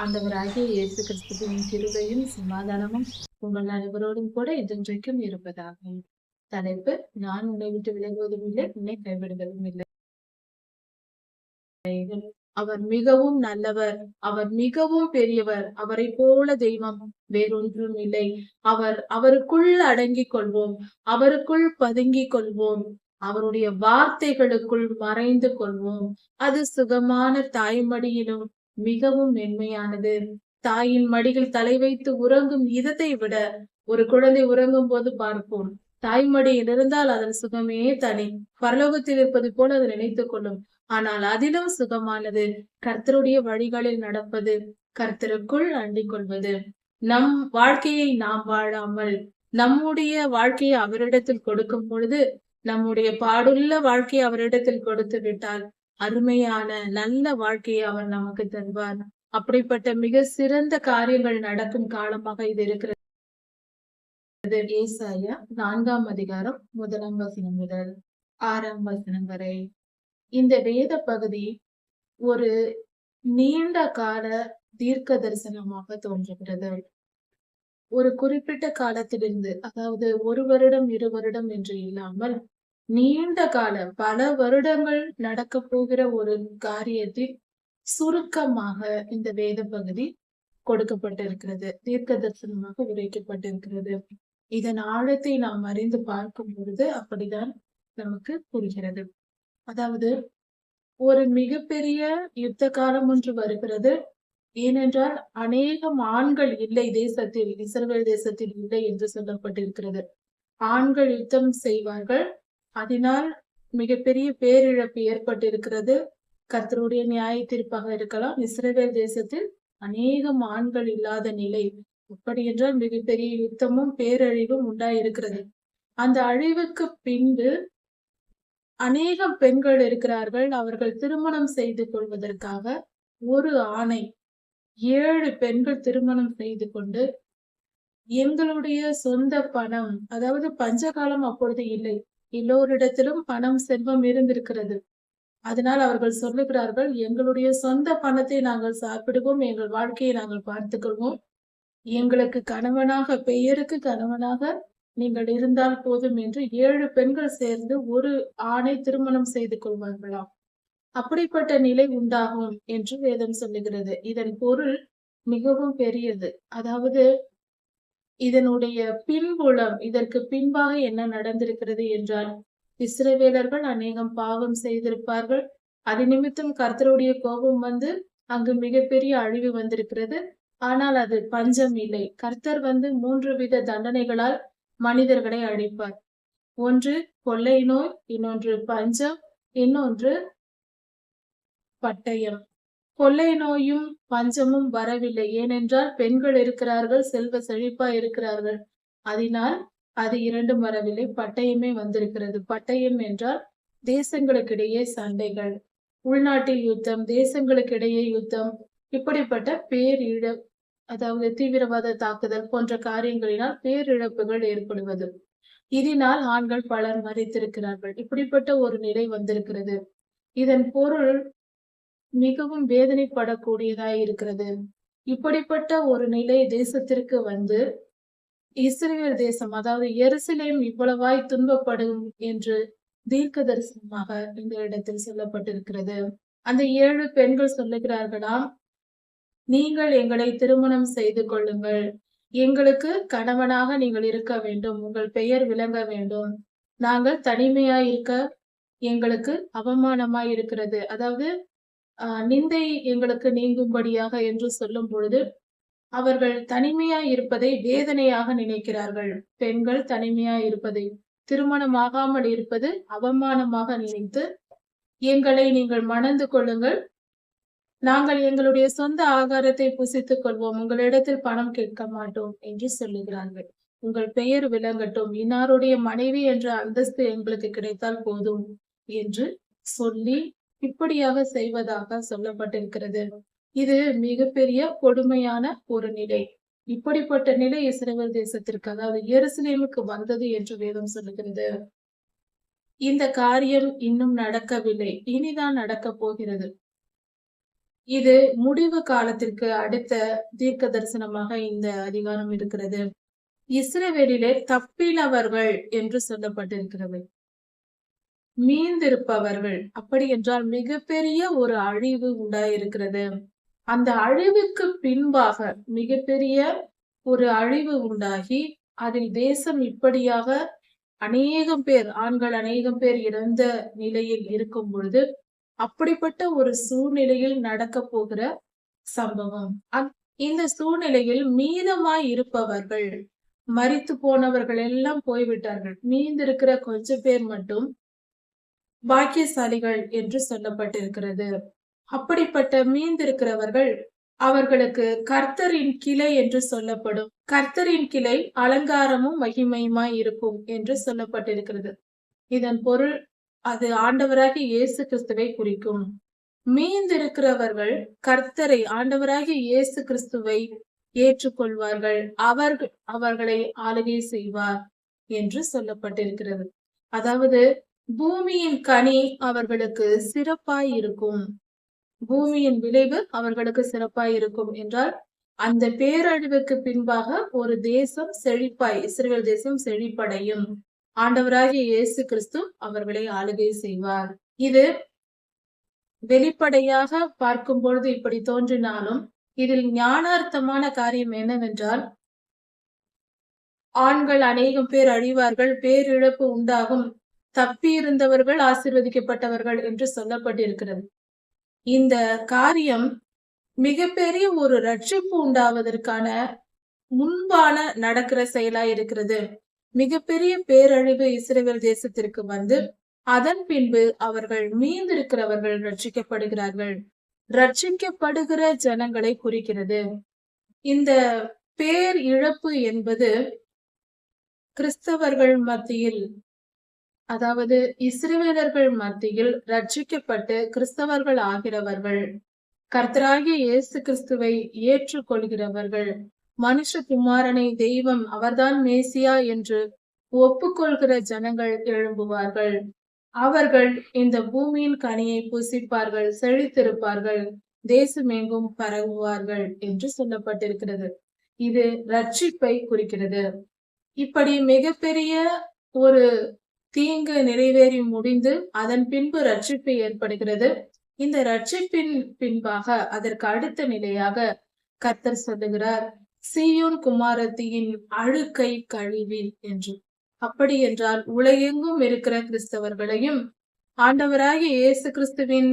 ஆண்டவராகிய இயேசு கிறிஸ்துவின் கிருபையும் சமாதானமும் உங்கள் அனைவரோடும் கூட இதன்றைக்கும் இருப்பதாகும். தலைப்பு நான் உன்னை விட்டு விலகுவதும் இல்லை உன்னை கைவிடுவதும் இல்லை அவர் மிகவும் நல்லவர் அவர் மிகவும் பெரியவர் அவரை போல தெய்வம் வேறொன்றும் இல்லை. அவர் அவருக்குள் அடங்கிக் கொள்வோம் அவருக்குள் பதுங்கிக் கொள்வோம் அவருடைய வார்த்தைகளுக்குள் மறைந்து கொள்வோம். அது சுகமான தாய்மடியிலும் மிகவும் மென்மையானது. தாயின் மடியில் தலை வைத்து உறங்கும் இதத்தை விட ஒரு குழந்தை உறங்கும் போது பார்ப்போம் தாய்மடியில் இருந்தால் அதன் சுகமே தனி. பரலோகத்தில் இருப்பது போல அது நினைத்துக் கொள்ளும். ஆனால் அதிலும் சுகமானது. கர்த்தருடைய வழிகளில் நடப்பது. கர்த்தருக்குள் அண்டிக் கொள்வது. நம் வாழ்க்கையை நாம் வாழாமல் நம்முடைய வாழ்க்கையை அவரிடத்தில் கொடுக்கும் பொழுது நம்முடைய பாடுள்ள வாழ்க்கையை அவரிடத்தில் கொடுத்து விட்டால் அருமையான நல்ல வாழ்க்கையை அவர் நமக்கு தருவார். அப்படிப்பட்ட மிக சிறந்த காரியங்கள் நடக்கும் காலமாக இது இருக்கிறது. ஏசாயா நான்காம் அதிகாரம் முதலாம் வசனம் முதல் ஆறாம் வசனம் வரை. இந்த வேத பகுதி ஒரு நீண்ட கால தீர்க்க தரிசனமாக தோன்றுகிறது. ஒரு குறிப்பிட்ட காலத்திலிருந்து அதாவது ஒரு வருடம் இரு வருடம் என்று இல்லாமல் நீண்ட காலம் பல வருடங்கள் நடக்க போகிற ஒரு காரியத்தில் சுருக்கமாக இந்த வேத பகுதி கொடுக்கப்பட்டிருக்கிறது. தீர்க்க தரிசனமாக உரைக்கப்பட்டிருக்கிறது இதன் ஆழத்தை நாம் அறிந்து பார்க்கும் பொழுது அப்படிதான் நமக்கு புரிகிறது. அதாவது ஒரு மிகப்பெரிய யுத்த காலம் ஒன்று வருகிறது. ஏனென்றால் அநேகம் ஆண்கள் இல்லை தேசத்தில் இஸ்ரேல் தேசத்தில் இல்லை என்று சொல்லப்பட்டிருக்கிறது. ஆண்கள் யுத்தம் செய்வார்கள் அதனால் மிகப்பெரிய பேரிழப்பு ஏற்பட்டிருக்கிறது. கர்த்தருடைய நியாய தீர்ப்பாக இருக்கலாம். இஸ்ரேல் தேசத்தில் அநேகம் ஆண்கள் இல்லாத நிலை. அப்படி என்றால் மிகப்பெரிய யுத்தமும் பேரழிவும் உண்டாயிருக்கிறது. அந்த அழிவுக்கு பின்பு அநேகம் பெண்கள் இருக்கிறார்கள். அவர்கள் திருமணம் செய்து கொள்வதற்காக ஒரு ஆணை ஏழு பெண்கள் திருமணம் செய்து கொண்டு எங்களுடைய சொந்த பணம் அதாவது பஞ்சகாலம் அப்பொழுது இல்லை. எல்லோரிடத்திலும் பணம் செல்வம் இருந்திருக்கிறது. அதனால் அவர்கள் சொல்லுகிறார்கள் எங்களுடைய சொந்த பணத்தை நாங்கள் சாப்பிடுவோம் எங்கள் வாழ்க்கையை நாங்கள் பார்த்துக்கொள்வோம். எங்களுக்கு கணவனாக பெயருக்கு கணவனாக நீங்கள் இருந்தால் போதும் என்று ஏழு பெண்கள் சேர்ந்து ஒரு ஆணை திருமணம் செய்து கொள்வார்களாம். அப்படிப்பட்ட நிலை உண்டாகும் என்று வேதம் சொல்லுகிறது. இதன் பொருள் மிகவும் பெரியது. அதாவது இதனுடைய பின்புலம் இதற்கு பின்பாக என்ன நடந்திருக்கிறது என்றால் இஸ்ரவேலர்கள் அநேகம் பாவம் செய்திருப்பார்கள். அது நிமித்தம் கர்த்தருடைய கோபம் வந்து அங்கு மிகப்பெரிய அழிவு வந்திருக்கிறது. ஆனால் அது பஞ்சம் இல்லை. கர்த்தர் வந்து மூன்று வித தண்டனைகளால் மனிதர்களை அழிப்பார். ஒன்று கொள்ளை நோய் இன்னொன்று பஞ்சம் இன்னொன்று பட்டயம். கொள்ளை நோயும் பஞ்சமும் வரவில்லை. ஏனென்றால் பெண்கள் இருக்கிறார்கள் செல்வ செழிப்பா இருக்கிறார்கள். அதனால் அது இரண்டும் வரவில்லை. பட்டயமே வந்திருக்கிறது. பட்டயம் என்றால் தேசங்களுக்கிடையே சண்டைகள் உள்நாட்டில் யுத்தம் தேசங்களுக்கிடையே யுத்தம் இப்படிப்பட்ட பேரிழ அதாவது தீவிரவாத தாக்குதல் போன்ற காரியங்களினால் பேரிழப்புகள் ஏற்படுவது. இதனால் ஆண்கள் பலர் மறைத்திருக்கிறார்கள். இப்படிப்பட்ட ஒரு நிலை வந்திருக்கிறது. இதன் பொருள் மிகவும் வேதனைப்படக்கூடியதாய் இருக்கிறது. இப்படிப்பட்ட ஒரு நிலை தேசத்திற்கு வந்து இஸ்ரேல் தேசம் அதாவது எருசலேம் இவ்வளவாய் துன்பப்படும் என்று தீர்க்க தரிசனமாக இந்த இடத்தில் சொல்லப்பட்டிருக்கிறது. அந்த ஏழு பெண்கள் சொல்லுகிறார்களாம் நீங்கள் எங்களை திருமணம் செய்து கொள்ளுங்கள். எங்களுக்கு கணவனாக நீங்கள் இருக்க வேண்டும். உங்கள் பெயர் விளங்க வேண்டும். நாங்கள் தனிமையா இருக்க எங்களுக்கு அவமானமாய் இருக்கிறது. அதாவது நிந்தை எங்களுக்கு நீங்கும்படியாக என்று சொல்லும் பொழுது அவர்கள் தனிமையா இருப்பதை வேதனையாக நினைக்கிறார்கள். பெண்கள் தனிமையா இருப்பதை திருமணமாகாமல் இருப்பது அவமானமாக நினைத்து எங்களை நீங்கள் மணந்து கொள்ளுங்கள். நாங்கள் எங்களுடைய சொந்த ஆகாரத்தை புசித்துக் கொள்வோம். உங்களிடத்தில் பணம் கேட்க மாட்டோம் என்று சொல்லுகிறார்கள். உங்கள் பெயர் விளங்கட்டும். இன்னாருடைய மனைவி என்ற அந்தஸ்து எங்களுக்கு கிடைத்தால் போதும் என்று சொல்லி இப்படியாக செய்வதாக சொல்லப்பட்டிருக்கிறது. இது மிகப்பெரிய கொடுமையான ஒரு நிலை. இப்படிப்பட்ட நிலை இஸ்ரேல் தேசத்திற்கு அதாவது எருசலேமுக்கு வந்தது என்று வேதம் சொல்லுகிறது. இந்த காரியம் இன்னும் நடக்கவில்லை. இனிதான் நடக்க போகிறது. இது முடிவு காலத்திற்கு அடுத்த தீர்க்க தரிசனமாக இந்த அதிகாரம் இருக்கிறது. இஸ்ரவேலிலே தப்பினவர்கள் என்று சொல்லப்பட்டிருக்கிறது. மீந்திருப்பவர்கள் அப்படி என்றால் மிகப்பெரிய ஒரு அழிவு உண்டாயிருக்கிறது. அந்த அழிவுக்கு பின்பாக மிகப்பெரிய ஒரு அழிவு உண்டாகி அதில் தேசம் இப்படியாக அநேகம் பேர் ஆண்கள் அநேகம் பேர் இறந்த நிலையில் இருக்கும் பொழுது அப்படிப்பட்ட ஒரு சூழ்நிலையில் நடக்க போகிற சம்பவம். இந்த சூழ்நிலையில் மீதமாய் இருப்பவர்கள் மறித்து போனவர்கள் எல்லாம் போய்விட்டார்கள். மீந்திருக்கிற கொஞ்ச பேர் மட்டும் பாக்கியசாலிகள் என்று சொல்லப்பட்டிருக்கிறது. அப்படிப்பட்ட மீந்திருக்கிறவர்கள் அவர்களுக்கு கர்த்தரின் கிளை என்று சொல்லப்படும். கர்த்தரின் கிளை அலங்காரமும் மகிமையுமாய் இருக்கும் என்று சொல்லப்பட்டிருக்கிறது. இதன் பொருள் அது ஆண்டவராகி இயேசு கிறிஸ்துவை குறிக்கும். மீந்திருக்கிறவர்கள் கர்த்தரை ஆண்டவராகி இயேசு கிறிஸ்துவை ஏற்றுக்கொள்வார்கள். அவர்கள் அவர்களை ஆளுகை செய்வார் என்று சொல்லப்பட்டிருக்கிறது. அதாவது பூமியின் கனி அவர்களுக்கு சிறப்பாய் இருக்கும் பூமியின் விளைவு அவர்களுக்கு சிறப்பாய் இருக்கும் என்றால் அந்த பேரழிவுக்கு பின்பாக ஒரு தேசம் செழிப்பாய் இஸ்ரேல் தேசம் செழிப்படையும். ஆண்டவராகிய இயேசு கிறிஸ்து அவர்களை ஆளுகை செய்வார். இது வெளிப்படையாக பார்க்கும் பொழுது இப்படி தோன்றினாலும் இதில் ஞானார்த்தமான காரியம் என்னவென்றால் ஆண்கள் அநேகம் பேர் அழிவார்கள் பேரிழப்பு உண்டாகும். தப்பியிருந்தவர்கள் ஆசிர்வதிக்கப்பட்டவர்கள் என்று சொல்லப்பட்டிருக்கிறது. இந்த காரியம் மிகப்பெரிய ஒரு ரட்சிப்பு உண்டாவதற்கான முன்பான நடக்கிற செயலா இருக்கிறது. மிகப்பெரிய பேரழிவு இஸ்ரேல் தேசத்திற்கு வந்து அதன் பின்பு அவர்கள் மீந்திருக்கிறவர்கள் ரட்சிக்கப்படுகிறார்கள். ரட்சிக்கப்படுகிற ஜனங்களை குறிக்கிறது. இந்த பேர் இழப்பு என்பது கிறிஸ்தவர்கள் மத்தியில் அதாவது இஸ்ரவேலர்கள் மத்தியில் ரட்சிக்கப்பட்டு கிறிஸ்தவர்கள் ஆகிறவர்கள். கர்த்தராகிய இயேசு கிறிஸ்துவை ஏற்றுக்கொள்கிறவர்கள். மனுஷ குமாரனை தெய்வம் அவர்தான் மேசியா என்று ஒப்புக்கொள்கிற ஜனங்கள் எழும்புவார்கள். அவர்கள் இந்த பூமியின் கனியை புசிப்பார்கள் செழித்திருப்பார்கள் தேசமெங்கும் பரவுவார்கள் என்று சொல்லப்பட்டிருக்கிறது. இது ரட்சிப்பை குறிக்கிறது. இப்படி மிகப்பெரிய ஒரு தீங்கு நிறைவேறி முடிந்து அதன் பின்பு ரட்சிப்பு ஏற்படுகிறது. இந்த ரட்சிப்பின் பின்பாக அதற்கு அடுத்த நிலையாக கத்தர் சொல்லுகிறார் சீயோன் குமாரத்தியின் அழுக்கை கழிவில் என்று. அப்படி என்றால் உலகெங்கும் இருக்கிற கிறிஸ்தவர்களையும் ஆண்டவராகிய இயேசு கிறிஸ்துவின்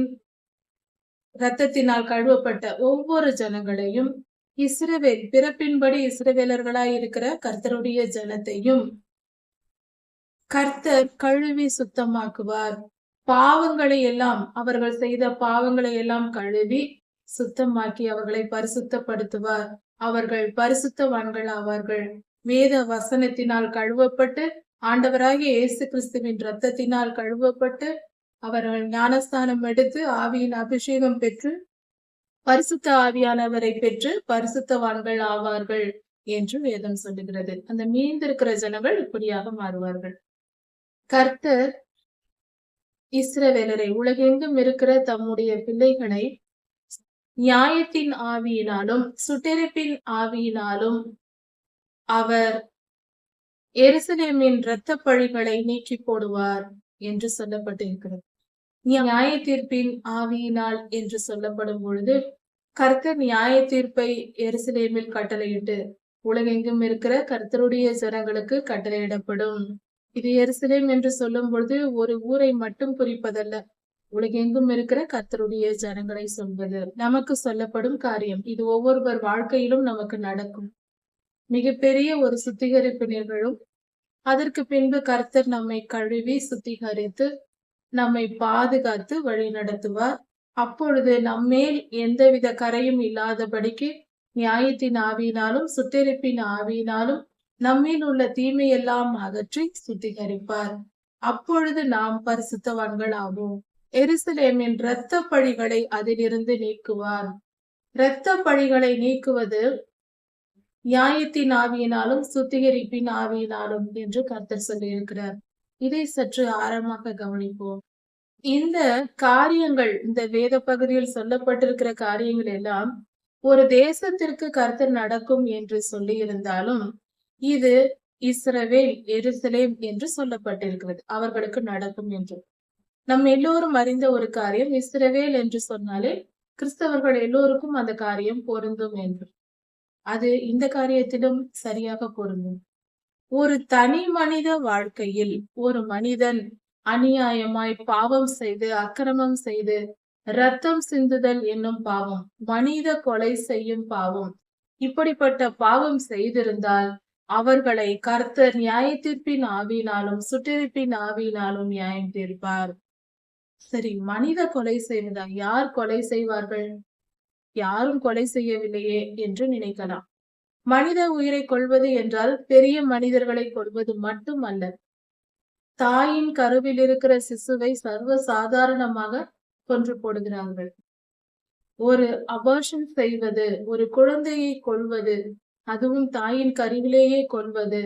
இரத்தத்தினால் கழுவப்பட்ட ஒவ்வொரு ஜனங்களையும் இஸ்ரவேல் பிறப்பின்படி இஸ்ரவேலர்களாய் இருக்கிற கர்த்தருடைய ஜனத்தையும் கர்த்தர் கழுவி சுத்தமாக்குவார். பாவங்களை எல்லாம் அவர்கள் செய்த பாவங்களை எல்லாம் கழுவி சுத்தமாக்கி அவர்களை பரிசுத்தப்படுத்துவார். அவர்கள் பரிசுத்தவான்கள் ஆவார்கள். வேத வசனத்தினால் கழுவப்பட்டு ஆண்டவராகிய இயேசு கிறிஸ்துவின் ரத்தத்தினால் கழுவப்பட்டு அவர்கள் ஞானஸ்தானம் எடுத்து ஆவியின் அபிஷேகம் பெற்று பரிசுத்த ஆவியானவரை பெற்று பரிசுத்தவான்கள் ஆவார்கள் என்று வேதம் சொல்லுகிறது. அந்த மீந்திருக்கிற ஜனங்கள் இப்படியாக மாறுவார்கள். கர்த்தர் இஸ்ரவேலரை உலகெங்கும் இருக்கிற தம்முடைய பிள்ளைகளை நியாயத்தின் ஆவியினாலும் சுட்டெரிப்பின் ஆவியினாலும் அவர் எருசலேமின் இரத்த பழிகளை நீக்கி போடுவார் என்று சொல்லப்பட்டிருக்கிறது. நியாய தீர்ப்பின் ஆவியினால் என்று சொல்லப்படும் பொழுது கர்த்தர் நியாய தீர்ப்பை எருசலேமில் கட்டளையிட்டு உலகெங்கும் இருக்கிற கர்த்தருடைய ஜனங்களுக்கு கட்டளையிடப்படும். இது எருசலேம் என்று சொல்லும் பொழுது ஒரு ஊரை மட்டும் குறிப்பதல்ல. உலகெங்கும் இருக்கிற கர்த்தருடைய ஜனங்களை சொல்வது. நமக்கு சொல்லப்படும் காரியம். இது ஒவ்வொருவர் வாழ்க்கையிலும் நமக்கு நடக்கும். மிகப்பெரிய ஒரு சுத்திகரிப்பு நிகழும் அதற்கு பின்பு கர்த்தர் நம்மை கழுவி சுத்திகரித்து நம்மை பாதுகாத்து வழி நடத்துவார். அப்பொழுது நம்மேல் எந்தவித கரையும் இல்லாதபடிக்கு நியாயத்தின் ஆவியினாலும் சுத்திகரிப்பின் ஆவியினாலும் நம்மில் உள்ள தீமையெல்லாம் அகற்றி சுத்திகரிப்பார். அப்பொழுது நாம் பரிசுத்தவான்கள் ஆகும் எருசலேமின் இரத்த பழிகளை அதிலிருந்து நீக்குவார். இரத்த பழிகளை நீக்குவது நியாயத்தின் ஆவியினாலும் சுத்திகரிப்பின் ஆவியினாலும் என்று கர்த்தர் சொல்லியிருக்கிறார். இதை சற்று ஆழமாக கவனிப்போம். இந்த காரியங்கள் இந்த வேத பகுதியில் சொல்லப்பட்டிருக்கிற காரியங்கள் எல்லாம் ஒரு தேசத்திற்கு கர்த்தர் நடக்கும் என்று சொல்லி இருந்தாலும் இது இஸ்ரவேல் எருசலேம் என்று சொல்லப்பட்டிருக்கிறது. அவர்களுக்கு நடக்கும் என்று. நம் எல்லோரும் அறிந்த ஒரு காரியம் இஸ்ரவேல் என்று சொன்னாலே கிறிஸ்தவர்கள் எல்லோருக்கும் அந்த காரியம் பொருந்தும் என்று. அது இந்த காரியத்திலும் சரியாக பொருந்தும். ஒரு தனி மனித வாழ்க்கையில் ஒரு மனிதன் அநியாயமாய் பாவம் செய்து அக்கிரமம் செய்து ரத்தம் சிந்துதல் என்னும் பாவம் மனித கொலை செய்யும் பாவம் இப்படிப்பட்ட பாவம் செய்திருந்தால் அவர்களை கர்த்தர் நியாயத்தீர்ப்பின் ஆவியினாலும் சுட்டெரிப்பின் ஆவியினாலும் நியாயம் தீர்ப்பார். சரி மனித கொலை செய்வதா? யார் கொலை செய்வார்கள்? யாரும் கொலை செய்யவில்லையே என்று நினைக்கலாம். மனித உயிரை கொள்வது என்றால் பெரிய மனிதர்களை கொள்வது மட்டும் அல்ல தாயின் கருவில் இருக்கிற சிசுவை சர்வ சாதாரணமாக கொன்று போடுகிறார்கள். ஒரு அபார்ஷன் செய்வது ஒரு குழந்தையை கொள்வது அதுவும் தாயின் கருவிலேயே கொள்வது.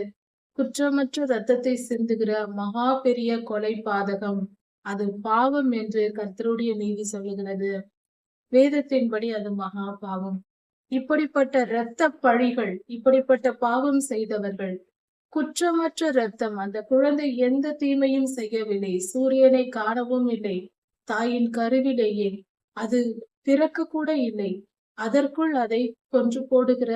குற்றமற்ற ரத்தத்தை சிந்துகிற மகா பெரிய கொலை பாதகம். அது பாவம் என்று கர்த்தருடைய நீதி சொல்லுகிறது. வேதத்தின்படி அது மகா பாவம். இப்படிப்பட்ட இரத்த பழிகள் இப்படிப்பட்ட பாவம் செய்தவர்கள் குற்றமற்ற ரத்தம் அந்த குழந்தை எந்த தீமையும் செய்யவில்லை சூரியனை காணவும் இல்லை தாயின் கருவிலேயே. அது பிறக்க கூட இல்லை. அதற்குள் அதை கொன்று போடுகிற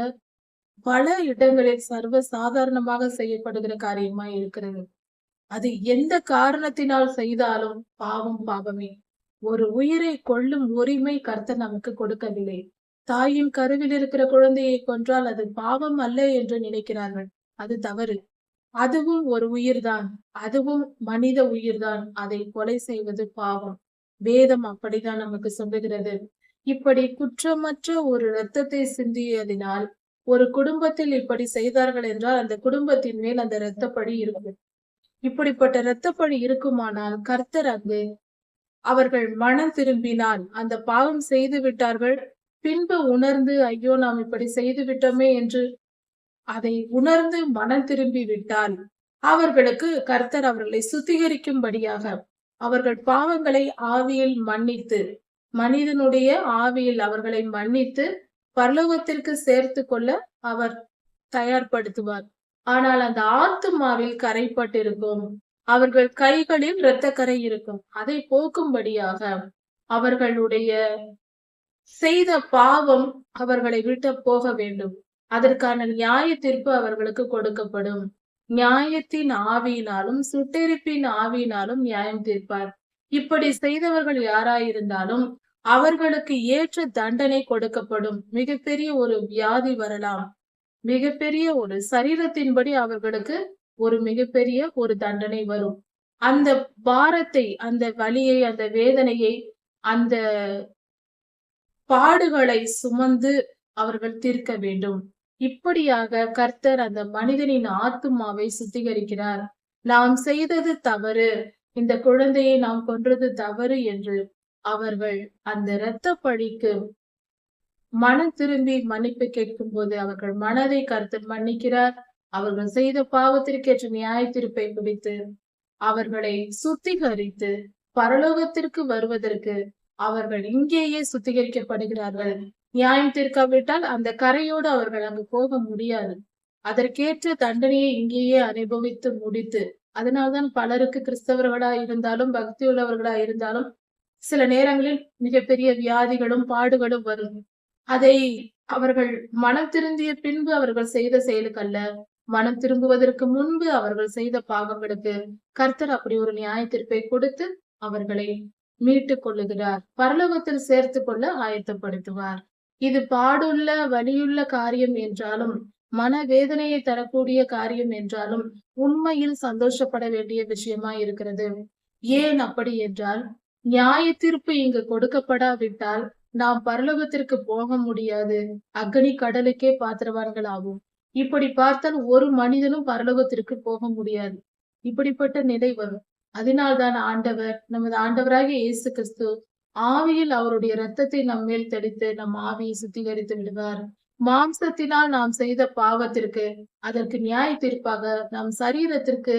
பல இடங்களில் சர்வ சாதாரணமாக செய்யப்படுகிற காரியமா இருக்கிறது. அது எந்த காரணத்தினால் செய்தாலும் பாவம் பாவமே. ஒரு உயிரை கொள்ளும் உரிமை கர்த்தர் நமக்கு கொடுக்கவில்லை. தாயின் கருவில் இருக்கிற குழந்தையை கொன்றால் அது பாவம் அல்ல என்று நினைக்கிறார்கள். அது தவறு. அதுவும் ஒரு உயிர்தான். அதுவும் மனித உயிர்தான். அதை கொலை செய்வது பாவம். வேதம் அப்படிதான் நமக்கு சொல்லுகிறது. இப்படி குற்றமற்ற ஒரு இரத்தத்தை சிந்தியதினால் ஒரு குடும்பத்தில் இப்படி செய்தார்கள் என்றால் அந்த குடும்பத்தின் மேல் அந்த இரத்தப்படி இருக்கும். இப்படிப்பட்ட இரத்தப்பழி இருக்குமானால் கர்த்தர் அங்கு அவர்கள் மனம் திரும்பினால் அந்த பாவம் செய்து விட்டார்கள். பின்பு உணர்ந்து ஐயோ நாம் இப்படி செய்து விட்டோமே என்று அதை உணர்ந்து மனம் திரும்பி விட்டால் அவர்களுக்கு கர்த்தர் அவர்களை சுத்திகரிக்கும்படியாக அவர்கள் பாவங்களை ஆவியில் மன்னித்து மனிதனுடைய ஆவியில் அவர்களை மன்னித்து பரலோகத்திற்கு சேர்த்து கொள்ள அவர் தயார்படுத்துவார். ஆனால் அந்த ஆத்துமாவில் கரைப்பட்டிருக்கும் அவர்கள் கைகளில் இரத்த கரை இருக்கும். அதை போக்கும்படியாக அவர்களுடைய செய்த பாவம் அவர்களை விட்டு போக வேண்டும். அதற்கான நியாய தீர்ப்பு அவர்களுக்கு கொடுக்கப்படும். நியாயத்தின் ஆவியினாலும் சுட்டெரிப்பின் ஆவியினாலும் நியாயம் தீர்ப்பார். இப்படி செய்தவர்கள் யாராயிருந்தாலும் அவர்களுக்கு ஏற்ற தண்டனை கொடுக்கப்படும் மிகப்பெரிய ஒரு வியாதி வரலாம். மிகப்பெரிய ஒரு சரீரத்தின்படி அவர்களுக்கு ஒரு மிகப்பெரிய ஒரு தண்டனை வரும். அந்த பாரத்தை அந்த வலியை அந்த வேதனையை அந்த பாடுகளை சுமந்து அவர்கள் தீர்க்க வேண்டும். இப்படியாக கர்த்தர் அந்த மனிதனின் ஆத்துமாவை சுத்திகரிக்கிறார். நாம் செய்தது தவறு. இந்த குழந்தையை நாம் கொன்றது தவறு என்று அவர்கள் அந்த இரத்த பழிக்கு மனம் திரும்பி மன்னிப்பு கேட்கும் போது அவர்கள் மனதை கருத்து மன்னிக்கிறார். அவர்கள் செய்த பாவத்திற்கேற்ற நியாய பிடித்து அவர்களை சுத்திகரித்து பரலோகத்திற்கு வருவதற்கு அவர்கள் இங்கேயே சுத்திகரிக்கப்படுகிறார்கள். நியாயம் தீர்க்காவிட்டால் அந்த கரையோடு அவர்கள் அங்கு போக முடியாது. அதற்கேற்ற தண்டனையை இங்கேயே அனுபவித்து முடித்து அதனால்தான் பலருக்கு கிறிஸ்தவர்களா இருந்தாலும் பக்தி உள்ளவர்களா இருந்தாலும் சில நேரங்களில் மிகப்பெரிய வியாதிகளும் பாடுகளும் வரும். அதை அவர்கள் மனம் திருந்திய பின்பு அவர்கள் செய்த செயலுக்கல்ல மனம் திரும்புவதற்கு முன்பு அவர்கள் செய்த பாவங்களுக்கு கர்த்தர் அப்படி ஒரு நியாய தீர்ப்பை கொடுத்து அவர்களை மீட்டுக் கொள்ளுகிறார். பரலோகத்தில் சேர்த்து கொள்ள ஆயத்தப்படுத்துவார். இது பாடுள்ள வலியுள்ள காரியம் என்றாலும் மன வேதனையை தரக்கூடிய காரியம் என்றாலும் உண்மையில் சந்தோஷப்பட வேண்டிய விஷயமா இருக்கிறது. ஏன் அப்படி என்றால் நியாய தீர்ப்பு இங்கு கொடுக்கப்படாவிட்டால் நாம் பரலோகத்திற்கு போக முடியாது. அக்னி கடலுக்கே பாத்திரவான்கள் ஆகும் இப்படி பார்த்தால் ஒரு மனிதனும் பரலோகத்திற்கு போக முடியாது. இப்படிப்பட்ட நிலை வரும். அதனால்தான் ஆண்டவர் நமது ஆண்டவராகிய இயேசு கிறிஸ்து ஆவியில் அவருடைய ரத்தத்தை நம் மேல் தெளித்து நம் ஆவியை சுத்திகரித்து விடுவார். மாம்சத்தினால் நாம் செய்த பாவத்திற்கு அதற்கு நியாய தீர்ப்பாக நம் சரீரத்திற்கு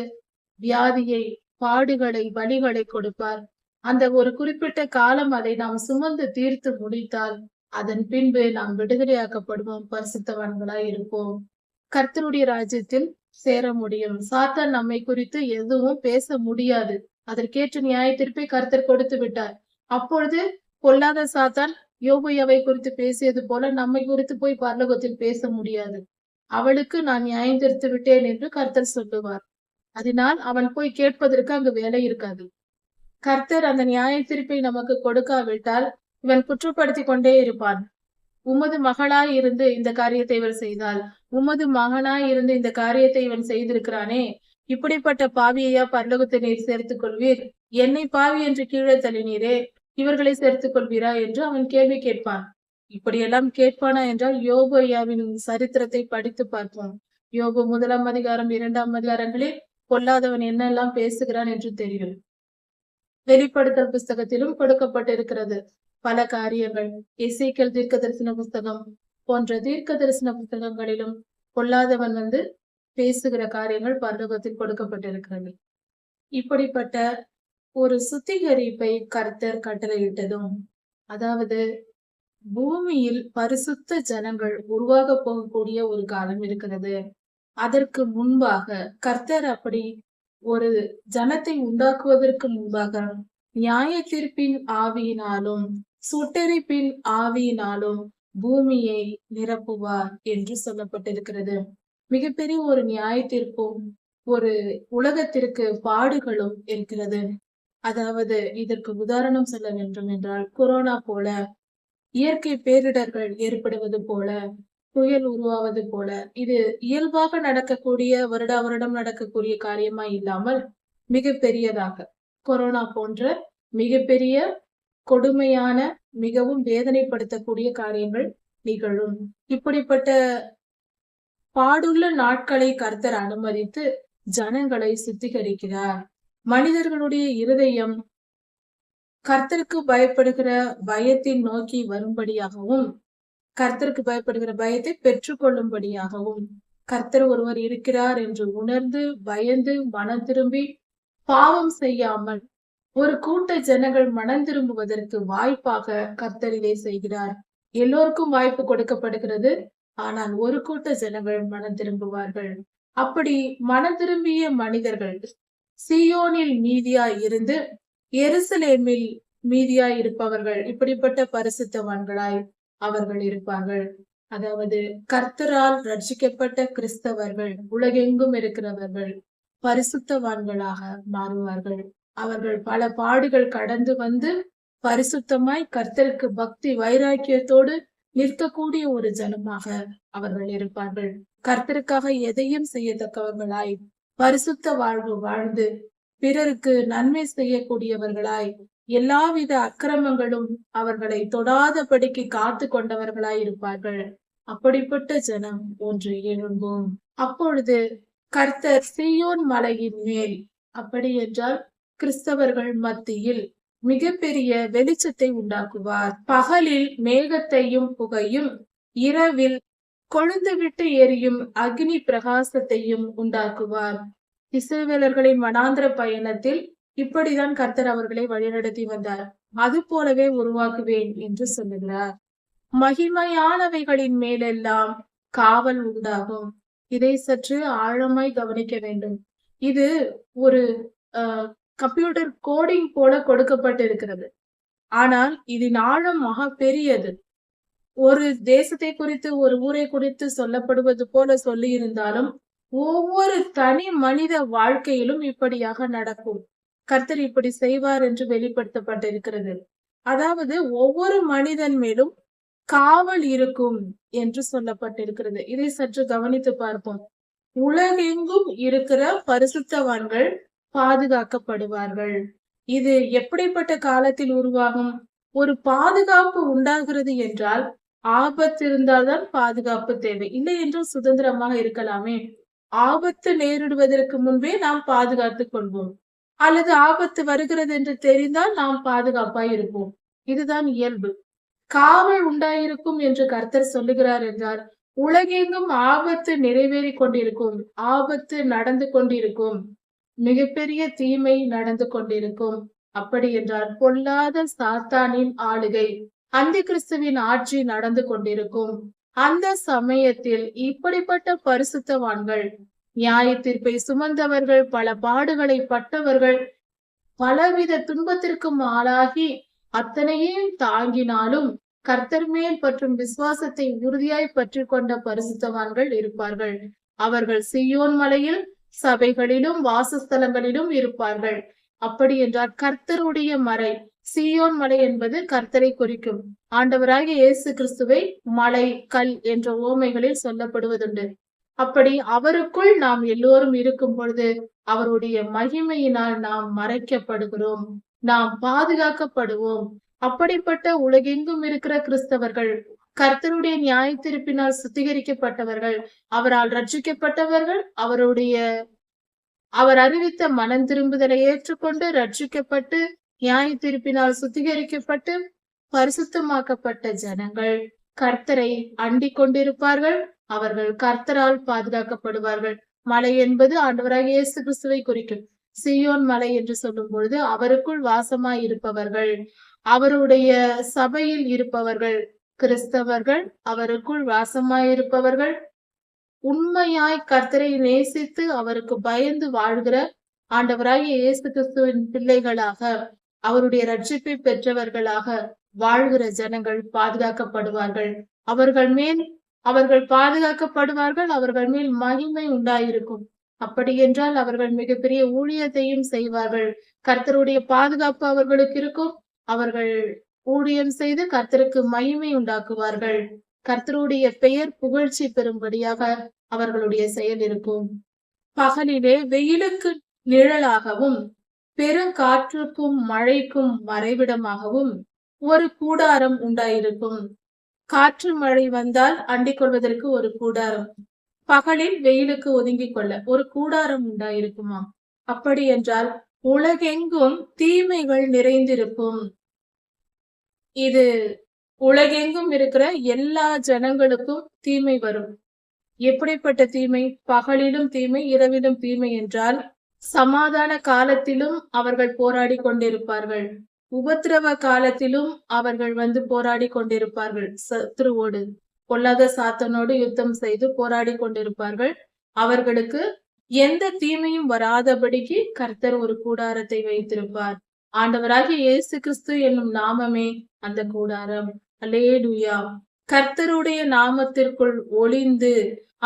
வியாதியை பாடுகளை வலிகளை கொடுப்பார். அந்த ஒரு குறிப்பிட்ட காலம் அதை நாம் சுமந்து தீர்த்து முடித்தால் அதன் பின்பு நாம் விடுதலையாக்கப்படுவோம் பரிசுத்தவான்களாய் இருப்போம். கர்த்தருடைய ராஜ்யத்தில் சேர முடியும். சாத்தான் நம்மை குறித்து எதுவும் பேச முடியாது. அதற்கேற்ற நியாய கர்த்தர் கொடுத்து விட்டார். அப்பொழுது பொல்லாத சாத்தான் யோபையாவை குறித்து பேசியது போல நம்மை குறித்து போய் பரலோகத்தில் பேச முடியாது. அவளுக்கு நான் நியாயம் திருத்து விட்டேன் என்று கர்த்தர் சொல்லுவார். அதனால் அவன் போய் கேட்பதற்கு அங்கு வேலை இருக்காது. கர்த்தர் அந்த நியாய தீர்ப்பை நமக்கு கொடுக்காவிட்டால் இவன் குற்றப்படுத்திக் கொண்டே இருப்பான். உமது மகளாய் இருந்து இந்த காரியத்தை இவர் செய்தால் உமது மகனாய் இருந்து இந்த காரியத்தை இவன் செய்திருக்கிறானே. இப்படிப்பட்ட பாவியையா பரலோகத்தை நீர் சேர்த்துக் கொள்வீர்? என்னை பாவி என்று கீழே தள்ளினீரே இவர்களை சேர்த்துக் கொள்வீரா என்று அவன் கேள்வி கேட்பான். இப்படியெல்லாம் கேட்பானா என்றால் யோபு ஐயாவின் சரித்திரத்தை படித்து பார்ப்போம். யோபு முதலாம் அதிகாரம் இரண்டாம் அதிகாரங்களில் பொல்லாதவன் என்னெல்லாம் பேசுகிறான் என்று தெரியும். வெளிப்படுத்தல் புஸ்தகத்திலும் கொடுக்கப்பட்டிருக்கிறது. பல காரியங்கள் இசைக்கல் தீர்க்க தரிசன புஸ்தகம் போன்ற தீர்க்க தரிசன புஸ்தகங்களிலும் பொல்லாதவன் வந்து பேசுகிற காரியங்கள் பரலோகத்தில் கொடுக்கப்பட்டிருக்கிறது. இப்படிப்பட்ட ஒரு சுத்திகரிப்பை கர்த்தர் கட்டளையிட்டதும் அதாவது பூமியில் பரிசுத்த ஜனங்கள் உருவாக போகக்கூடிய ஒரு காலம் இருக்கிறது. அதற்கு முன்பாக கர்த்தர் அப்படி ஒரு ஜனத்தை உண்டாக்குவதற்கு முன்பாக நியாய தீர்ப்பின் ஆவியினாலும் சுட்டெரிப்பின் ஆவியினாலும் பூமியை நிரப்புவார் என்று சொல்லப்பட்டிருக்கிறது. மிகப்பெரிய ஒரு நியாய தீர்ப்பும் ஒரு உலகத்திற்கு பாடுகளும் இருக்கிறது. அதாவது இதற்கு உதாரணம் சொல்ல வேண்டும் என்றால் கொரோனா போல இயற்கை பேரிடர்கள் ஏற்படுவது போல புயல் உருவாவது போல இது இயல்பாக நடக்கக்கூடிய வருடா வருடம் நடக்கக்கூடிய காரியமா இல்லாமல் மிகப்பெரியதாக. கொரோனா போன்ற மிகப்பெரிய கொடுமையான மிகவும் வேதனைப்படுத்தக்கூடிய காரியங்கள் நிகழும். இப்படிப்பட்ட பாடுள்ள நாட்களை கர்த்தர் அனுமதித்து ஜனங்களை சுத்திகரிக்கிறார். மனிதர்களுடைய இருதயம் கர்த்தருக்கு பயப்படுகிற பயத்தின் நோக்கி வரும்படியாகவும் கர்த்தருக்கு பயப்படுகிற பயத்தை பெற்றுக்கொள்ளும்படியாகவும் கர்த்தர் ஒருவர் இருக்கிறார் என்று உணர்ந்து பயந்து மனம் திரும்பி பாவம் செய்யாமல் ஒரு கூட்ட ஜனங்கள் மனம் திரும்புவதற்கு வாய்ப்பாக கர்த்தர் இதை செய்கிறார். எல்லோருக்கும் வாய்ப்பு கொடுக்கப்படுகிறது. ஆனால் ஒரு கூட்ட ஜனங்கள் மனம் திரும்புவார்கள். அப்படி மனம் திரும்பிய மனிதர்கள் சியோனில் மீதியாய் இருந்து எருசலேமில் மீதியாய் இருப்பவர்கள் இப்படிப்பட்ட பரிசுத்தவான்களாய் அவர்கள் இருப்பார்கள். அதாவது கர்த்தரால் ரட்சிக்கப்பட்ட கிறிஸ்தவர்கள் உலகெங்கும் இருக்கிறவர்கள் பரிசுத்தவான்களாக மாறுவார்கள். அவர்கள் பல பாடுகள் கடந்து வந்து பரிசுத்தமாய் கர்த்தருக்கு பக்தி வைராக்கியத்தோடு நிற்கக்கூடிய ஒரு ஜனமாக அவர்கள் இருப்பார்கள். கர்த்தருக்காக எதையும் செய்யத்தக்கவர்களாய் பரிசுத்த வாழ்வு வாழ்ந்து பிறருக்கு நன்மை செய்யக்கூடியவர்களாய் எல்லாவித அக்கிரமங்களும் அவர்களை தொடாதபடிக்கு காத்து கொண்டவர்களாய் இருப்பார்கள். அப்படிப்பட்ட ஜனம் ஒன்று எழும்பும். அப்பொழுது கர்த்தர் சியோன் மலையின் மேல் அப்படி என்றால் கிறிஸ்தவர்கள் மத்தியில் மிகப்பெரிய வெளிச்சத்தை உண்டாக்குவார். பகலில் மேகத்தையும் புகையும் இரவில் கொழுந்துவிட்டு எரியும் அக்னி பிரகாசத்தையும் உண்டாக்குவார். இஸ்ரவேலர்களின் மனாந்திர பயணத்தில் இப்படிதான் கர்த்தர் அவர்களை வழிநடத்தி வந்தார். அது போலவே உருவாக்குவேன் என்று சொல்லுகிறார். மகிமையானவைகளின் மேலெல்லாம் காவல் உண்டாகும். இதை சற்று ஆழமாய் கவனிக்க வேண்டும். இது ஒரு கம்ப்யூட்டர் கோடிங் போல கொடுக்கப்பட்டிருக்கிறது. ஆனால் இதன் ஆழம் மகா பெரியது. ஒரு தேசத்தை குறித்து ஒரு ஊரை குறித்து சொல்லப்படுவது போல சொல்லி இருந்தாலும் ஒவ்வொரு தனி மனித வாழ்க்கையிலும் இப்படியாக நடக்கும். கர்த்தர் இப்படி செய்வார் என்று வெளிப்படுத்தப்பட்டிருக்கிறது. அதாவது ஒவ்வொரு மனிதன் மேலும் காவல் இருக்கும் என்று சொல்லப்பட்டிருக்கிறது. இதை சற்று கவனித்து பார்ப்போம். உலகெங்கும் இருக்கிற பரிசுத்தவான்கள் பாதுகாக்கப்படுவார்கள். இது எப்படிப்பட்ட காலத்தில் உருவாகும்? ஒரு பாதுகாப்பு உண்டாகிறது என்றால் ஆபத்து இருந்தால்தான் பாதுகாப்பு தேவை. இல்லை என்றும் சுதந்திரமாக இருக்கலாமே. ஆபத்து நேரிடுவதற்கு முன்பே நாம் பாதுகாத்துக் கொள்வோம். அல்லது ஆபத்து வருகிறது என்று தெரிந்தால் நாம் பாதுகாப்பாய் இருப்போம். இதுதான் இயல்பு. காவல் உண்டாயிருக்கும் என்று கர்த்தர் சொல்லுகிறார் என்றால் உலகெங்கும் ஆபத்து நிறைவேறி கொண்டிருக்கும் ஆபத்து நடந்து கொண்டிருக்கும் மிகப்பெரிய தீமை நடந்து கொண்டிருக்கும். அப்படி என்றால் பொல்லாத சாத்தானின் ஆளுகை அந்த கிறிஸ்துவின் ஆட்சி நடந்து கொண்டிருக்கும். அந்த சமயத்தில் இப்படிப்பட்ட பரிசுத்தவான்கள் நியாய தீர்ப்பை சுமந்தவர்கள் பல பாடுகளை பட்டவர்கள் பலவித துன்பத்திற்கும் ஆளாகி அத்தனையும் தாங்கினாலும் கர்த்தர் மேல் பற்றும் விசுவாசத்தை உறுதியாய் பற்றி கொண்ட பரிசுத்தவான்கள் இருப்பார்கள். அவர்கள் சியோன் மலையில் சபைகளிலும் வாசஸ்தலங்களிலும் இருப்பார்கள். அப்படி என்றால் கர்த்தருடைய மறை சியோன் மலை என்பது கர்த்தரை குறிக்கும். ஆண்டவராகிய இயேசு கிறிஸ்துவை மலை கல் என்ற ஓமைகளில் சொல்லப்படுவதுண்டு. அப்படி அவருக்குள் நாம் எல்லோரும் இருக்கும் பொழுது அவருடைய மகிமையினால் நாம் மறைக்கப்படுகிறோம் நாம் பாதுகாக்கப்படுவோம். அப்படிப்பட்ட உலகெங்கும் இருக்கிற கிறிஸ்தவர்கள் கர்த்தருடைய நியாய திருப்பினால் சுத்திகரிக்கப்பட்டவர்கள் அவரால் ரட்சிக்கப்பட்டவர்கள் அவருடைய அவர் அறிவித்த மனம் திரும்புதலை ஏற்றுக்கொண்டு ரட்சிக்கப்பட்டு நியாய திருப்பினால் சுத்திகரிக்கப்பட்டு பரிசுத்தமாக்கப்பட்ட ஜனங்கள் கர்த்தரை அண்டிக் கொண்டிருப்பார்கள் அவர்கள் கர்த்தரால் பாதுகாக்கப்படுவார்கள். மலை என்பது ஆண்டவராக இயேசு கிறிஸ்துவை குறிக்கும். சியோன் மலை என்று சொல்லும் பொழுது அவருக்குள் வாசமாய் இருப்பவர்கள் அவருடைய சபையில் இருப்பவர்கள் கிறிஸ்தவர்கள் அவருக்குள் வாசமாய் இருப்பவர்கள் உண்மையாய் கர்த்தரை நேசித்து அவருக்கு பயந்து வாழ்கிற ஆண்டவராகிய இயேசு கிறிஸ்துவின் பிள்ளைகளாக அவருடைய ரட்சிப்பை பெற்றவர்களாக வாழ்கிற ஜனங்கள் பாதுகாக்கப்படுவார்கள். அவர்கள் மேல் அவர்கள் பாதுகாக்கப்படுவார்கள் அவர்கள் மேல் மகிமை உண்டாயிருக்கும். அப்படி என்றால் அவர்கள் மிகப்பெரிய ஊழியத்தையும் செய்வார்கள். கர்த்தருடைய பாதுகாப்பு அவர்களுக்கு இருக்கும். அவர்கள் ஊழியம் செய்து கர்த்தருக்கு மகிமை உண்டாக்குவார்கள். கர்த்தருடைய பெயர் புகழ்ச்சி பெறும்படியாக அவர்களுடைய செயல் இருக்கும். பகலிலே வெயிலுக்கு நிழலாகவும் பெருங்காற்றுக்கும் மழைக்கும் மறைவிடமாகவும் ஒரு கூடாரம் உண்டாயிருக்கும். காற்று மழை வந்தால் அண்டிக் கொள்வதற்கு ஒரு கூடாரம். பகலில் வெயிலுக்கு ஒதுங்கிக் கொள்ள ஒரு கூடாரம் உண்டாயிருக்குமாம் அப்படி என்றால் உலகெங்கும் தீமைகள் நிறைந்திருக்கும். இது உலகெங்கும் இருக்கிற எல்லா ஜனங்களுக்கும் தீமை வரும். எப்படிப்பட்ட தீமை? பகலிலும் தீமை இரவிலும் தீமை என்றால் சமாதான காலத்திலும் அவர்கள் போராடி கொண்டிருப்பார்கள். உபத்திரவ காலத்திலும் அவர்கள் வந்து போராடி கொண்டிருப்பார்கள். சத்ருவோடு பொல்லாத சாத்தனோடு யுத்தம் செய்து போராடி கொண்டிருப்பார்கள். அவர்களுக்கு எந்த தீமையும் வராதபடிக்கு கர்த்தர் ஒரு கூடாரத்தை வைத்திருப்பார். ஆண்டவராகிய இயேசு கிறிஸ்து என்னும் நாமமே அந்த கூடாரம். அலேலுயா கர்த்தருடைய நாமத்திற்குள் ஒளிந்து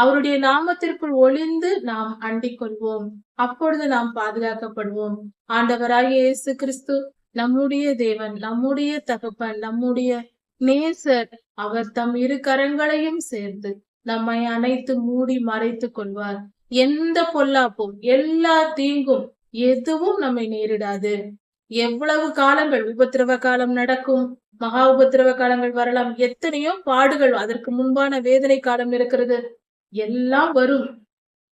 அவருடைய நாமத்திற்குள் ஒளிந்து நாம் அண்டிக் கொள்வோம் அப்பொழுது நாம் பாதுகாக்கப்படுவோம். ஆண்டவராகிய இயேசு கிறிஸ்து நம்முடைய தேவன் நம்முடைய தகப்பன் நம்முடைய நேசர் அவர் தம் இரு கரங்களையும் சேர்த்து நம்மை அனைத்து மூடி மறைத்துக் கொள்வார். எந்த பொல்லாப்பும் எல்லா தீங்கும் எதுவும் நம்மை நேரிடாது. எவ்வளவு காலங்கள் உபத்திரவ காலம் நடக்கும் மகா உபத்திரவ காலங்கள் வரலாம் எத்தனையோ பாடுகள் அதற்கு முன்பான வேதனை காலம் இருக்கிறது. எல்லாம் வரும்.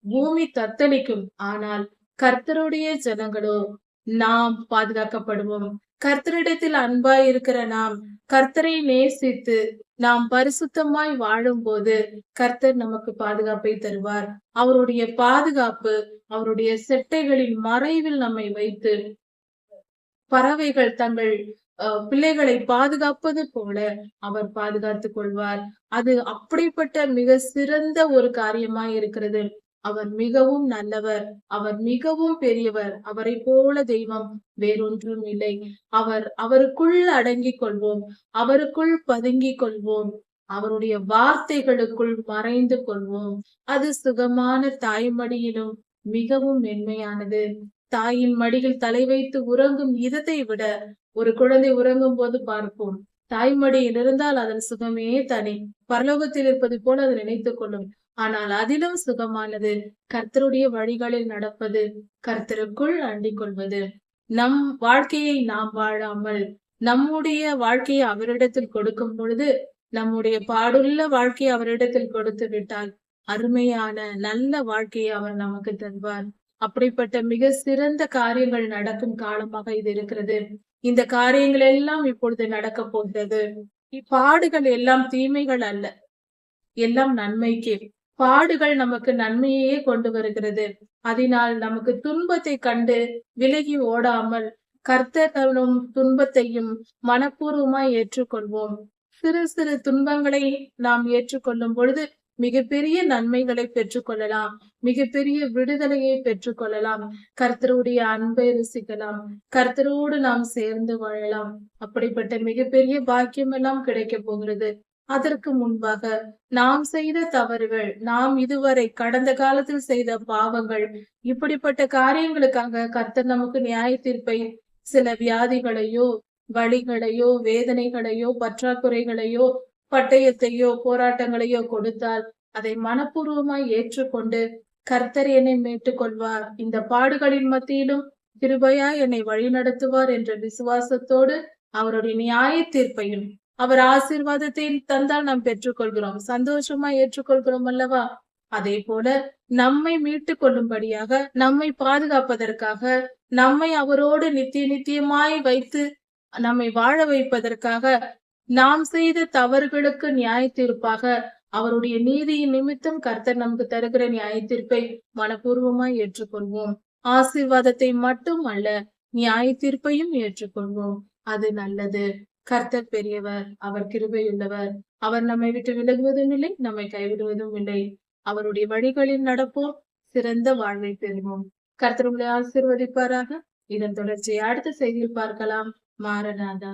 பூமி தத்தளிக்கும். ஆனால் கர்த்தருடைய ஜனங்களோ நாம் பாதுகாக்கப்படுவோம். கர்த்தரிடத்தில் அன்பாய் இருக்கிற நாம் கர்த்தரை நேசித்து நாம் பரிசுத்தமாய் வாழும் போது கர்த்தர் நமக்கு பாதுகாப்பை தருவார். அவருடைய பாதுகாப்பு அவருடைய செட்டைகளின் மறைவில் நம்மை வைத்து பறவைகள் தங்கள் பிள்ளைகளை பாதுகாப்பது போல அவர் பாதுகாத்துக் கொள்வார். அது அப்படிப்பட்ட மிக சிறந்த ஒரு காரியமாய் இருக்கிறது. அவர் மிகவும் நல்லவர் அவர் மிகவும் பெரியவர் அவரை போல தெய்வம் வேறொன்றும் இல்லை. அவர் அவருக்குள் அடங்கிக் கொள்வோம் அவருக்குள் பதுங்கிக் கொள்வோம் அவருடைய வார்த்தைகளுக்குள் மறைந்து கொள்வோம். அது சுகமான தாய்மடியிலும் மிகவும் மென்மையானது. தாயின் மடியில் தலை வைத்து உறங்கும் இதத்தை விட ஒரு குழந்தை உறங்கும் போது பார்ப்போம் தாய்மடியில் இருந்தால் அதன் சுகமே தனி. பரலோகத்தில் இருப்பது போல அதை நினைத்துக் கொள்ளும். ஆனால் அதிலும் சுகமானது. கர்த்தருடைய வழிகளில் நடப்பது கர்த்தருக்குள் அண்டிக் கொள்வது நம் வாழ்க்கையை நாம் வாழாமல் நம்முடைய வாழ்க்கையை அவரிடத்தில் கொடுக்கும் பொழுது நம்முடைய பாடுள்ள வாழ்க்கையை அவரிடத்தில் கொடுத்து விட்டால் அருமையான நல்ல வாழ்க்கையை அவர் நமக்கு தருவார். அப்படிப்பட்ட மிக சிறந்த காரியங்கள் நடக்கும் காலமாக இது இருக்கிறது. இந்த காரியங்கள் எல்லாம் இப்பொழுது நடக்க போகிறது. இப்பாடுகள் எல்லாம் தீமைகள் அல்ல. எல்லாம் நன்மைக்கே. பாடுகள் நமக்கு நன்மையே கொண்டு வருகிறது. அதனால் நமக்கு துன்பத்தை கண்டு விலகி ஓடாமல் கர்த்தர்களும் துன்பத்தையும் மனப்பூர்வமாய் ஏற்றுக்கொள்வோம். சிறு சிறு துன்பங்களை நாம் ஏற்றுக்கொள்ளும் பொழுது மிகப்பெரிய நன்மைகளை பெற்றுக்கொள்ளலாம். மிகப்பெரிய விடுதலையை பெற்றுக்கொள்ளலாம். கர்த்தருடைய அன்பை ருசிக்கலாம். கர்த்தரோடு நாம் சேர்ந்து வாழலாம். அப்படிப்பட்ட மிகப்பெரிய பாக்கியம் எல்லாம் கிடைக்க போகிறது. அதற்கு முன்பாக நாம் செய்த தவறுகள் நாம் இதுவரை கடந்த காலத்தில் செய்த பாவங்கள் இப்படிப்பட்ட காரியங்களுக்காக கர்த்தர் நமக்கு நியாய தீர்ப்பை சில வியாதிகளையோ வழிகளையோ வேதனைகளையோ பற்றாக்குறைகளையோ பட்டயத்தையோ போராட்டங்களையோ கொடுத்தால் அதை மனப்பூர்வமாய் ஏற்றுக்கொண்டு கர்த்தர் என்னை மீட்டுக் கொள்வார். இந்த பாடுகளின் மத்தியிலும் கிருபையா என்னை வழிநடத்துவார் என்ற விசுவாசத்தோடு அவருடைய நியாய தீர்ப்பையும் அவர் ஆசீர்வாதத்தை தந்தால் நாம் பெற்றுக்கொள்கிறோம். சந்தோஷமா ஏற்றுக்கொள்கிறோம் அல்லவா? அதே போல நம்மை மீட்டுக் கொள்ளும்படியாக நம்மை பாதுகாப்பதற்காக நம்மை அவரோடு நித்திய நித்தியமாய் வைத்து நம்மை வாழ வைப்பதற்காக நாம் செய்த தவறுகளுக்கு நியாய தீர்ப்பாக அவருடைய நீதியின் நிமித்தம் கர்த்தர் நமக்கு தருகிற நியாய தீர்ப்பை மனப்பூர்வமாய் ஏற்றுக்கொள்வோம். ஆசீர்வாதத்தை மட்டும் அல்ல நியாய தீர்ப்பையும் ஏற்றுக்கொள்வோம். அது நல்லது. கர்த்தர் பெரியவர் அவர் கிருபையுள்ளவர். அவர் நம்மை விட்டு விலகுவதும் இல்லை நம்மை கைவிடுவதும் இல்லை. அவருடைய வழிகளில் நடப்போம் சிறந்த வாழ்வை பெறுவோம். கர்த்தர் உங்களை ஆசீர்வதிப்பாராக. இதன் தொடர்ச்சியை அடுத்த செய்தியில் பார்க்கலாம். மாரநாதா.